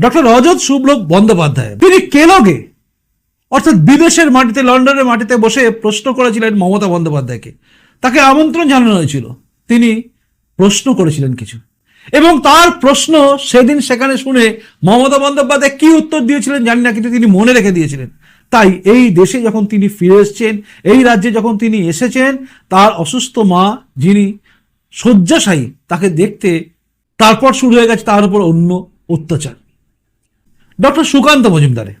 Doctor রজত শুভ্রব বন্দ্যোপাধ্যায়। তিনি কেলগে, অর্থাৎ বিদেশের মাটিতে, লন্ডনের মাটিতে বসে প্রশ্ন করেছিলেন মমতা বন্দ্যোপাধ্যায়কে। তাকে আমন্ত্রণ জানানো হয়েছিল। তিনি প্রশ্ন করেছিলেন কিছু। এবং তার প্রশ্ন সেদিন সেখানে শুনে মমতা বন্দ্যোপাধ্যায় কি উত্তর দিয়েছিলেন জানি না, কিন্তু তিনি মনে রেখে দিয়েছিলেন। তাই এই দেশে যখন তিনি ফিরে এসেছেন, এই রাজ্যে যখন তিনি এসেছেন, তার অসুস্থ মা যিনি শয্যাশায়ী, তাকে দেখতে তারপর শুরু হয়ে গেছে তার উপর অন্য অত্যাচার। ডক্টর সুকান্ত মজুমদারে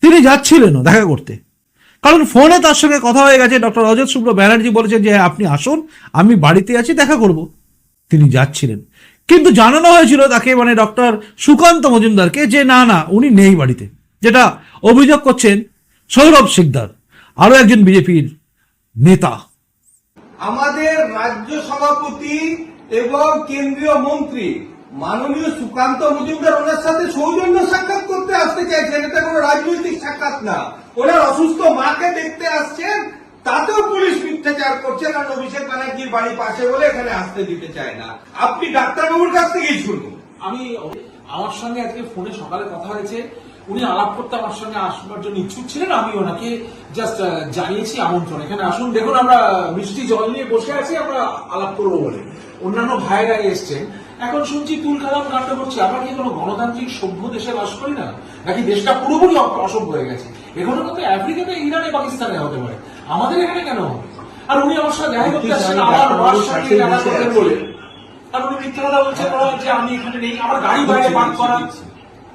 তিনি যাচ্ছিলেনও দেখা করতে। কারণ ফোনে তার সঙ্গে কথা হয়ে গেছে, ডক্টর অজিত শুক্র ব্যানার্জি বলেছেন যে, আপনি আসুন, আমি বাড়িতে আছি, দেখা করব। তিনি যাচ্ছিলেন। কিন্তু জানানো হয়েছিল তাকে মানে ডক্টর সুকান্ত মজুমদারকে যে, না না, উনি নেই বাড়িতে। যেটা অভিযোগ করছেন সৌরভ শিকদার, আরও একজন বিজেপির নেতা। আমাদের রাজ্য সভাপতি এবং কেন্দ্রীয় মন্ত্রী মাননীয় সুকান্ত মজুমদার ওনার সাথে সৌজন্য সাক্ষাৎ করতে আসতে চাইছেন এটা কোনো রাজনৈতিক সাক্ষাৎ না। ওনার অসুস্থ মাকে দেখতে আসছেন, তাতেও পুলিশ মিথ্যাচার করছে কারণ অভিষেক ব্যানার্জির বাড়ি পাশে বলে এখানে আসতে দিতে চায় না। আপনি ডাক্তারবাবুর কাছ থেকেই শুনুন। আমি আমার সঙ্গে আজকে ফোনে সকালে কথা হয়েছে। উনি আলাপ করতে আমার সঙ্গে আসবার জন্য ইচ্ছুক ছিলেন আমি ওনাকে জাস্ট জানিয়েছি আমন্ত্রণ। এখানে আসুন দেখুন আমরা মিষ্টি জল নিয়ে বসে আছি আমরা আলাপ করব বলে। অন্যান্য ভাইরা এসছেন। এখন শুনছি তুল কালাম কাণ্ড করছে। আমরা কি কোনো গণতান্ত্রিক সভ্য দেশে বাস করি না? নাকি দেশটা পুরোপুরি অসভ্য হয়ে গেছে? এগুলো কিন্তু আফ্রিকাতে ইরানে পাকিস্তানে হতে পারে। আমাদের এখানে কেন? হবে? আর উনি আমার সাথে দেখা করতে আসছেন আমার মার সঙ্গে দেখা করবেন বলে। আর উনি মিথ্যা কথা বলছেন যে আমি এখানে নেই আমার গাড়ি বাইরে পার্ক করা।